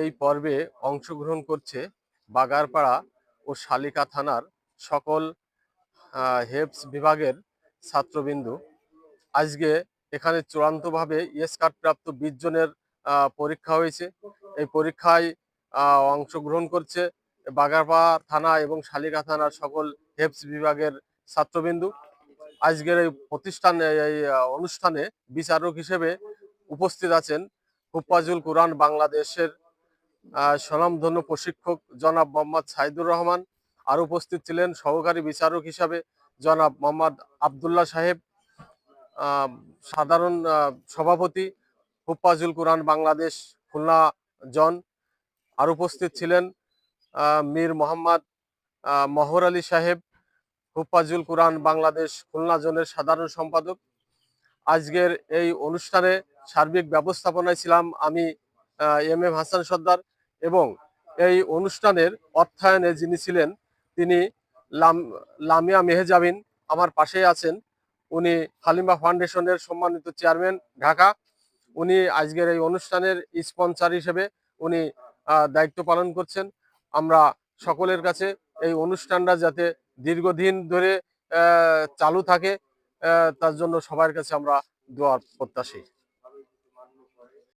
এই পর্বে অংশগ্রহণ করছে বাগারপাড়া ও শালিকা থানার সকল হেপস বিভাগের ছাত্রবিন্দু। আজকে এখানে চূড়ান্তভাবে ইয়েস কার্ড প্রাপ্ত বিশ জনের পরীক্ষা হয়েছে। এই পরীক্ষায় অংশগ্রহণ করছে বাগারপাড়া থানা এবং শালিকা থানার সকল হেপস বিভাগের ছাত্রবিন্দু। আজকের এই প্রতিষ্ঠান, এই অনুষ্ঠানে বিচারক হিসেবে উপস্থিত আছেন হুপ্পাজুল কোরআন বাংলাদেশের স্বনামধন্য প্রশিক্ষক জনাব মোহাম্মদ সাইদুর রহমান আর উপস্থিত ছিলেন সহকারী বিচারক হিসাবে জনাব মোহাম্মদ আবদুল্লাহ সাহেব সাধারণ সভাপতি হুপ্পাজুল কোরআন বাংলাদেশ, খুলনা জন। আর উপস্থিত ছিলেন মীর মোহাম্মদ মহর আলী সাহেব হুপ্পাজুল কোরআন বাংলাদেশ, খুলনা জনের সাধারণ সম্পাদক। আজকের এই অনুষ্ঠানে সার্বিক ব্যবস্থাপনায় ছিলাম আমি এম এম হাসান সর্দার এবং এই অনুষ্ঠানের অর্থায়নে যিনি ছিলেন তিনি লাম- লামিয়া মেহেজাবিন আমার পাশেই আছেন। উনি হালিমা ফাউন্ডেশনের সম্মানিত চেয়ারম্যান, ঢাকা। উনি আজকের এই অনুষ্ঠানের স্পন্সর হিসেবে উনি দায়িত্ব পালন করছেন। আমরা সকলের কাছে এই অনুষ্ঠানটা যাতে দীর্ঘদিন ধরে চালু থাকে তার জন্য সবার কাছে আমরা দোয়ার প্রত্যাশী।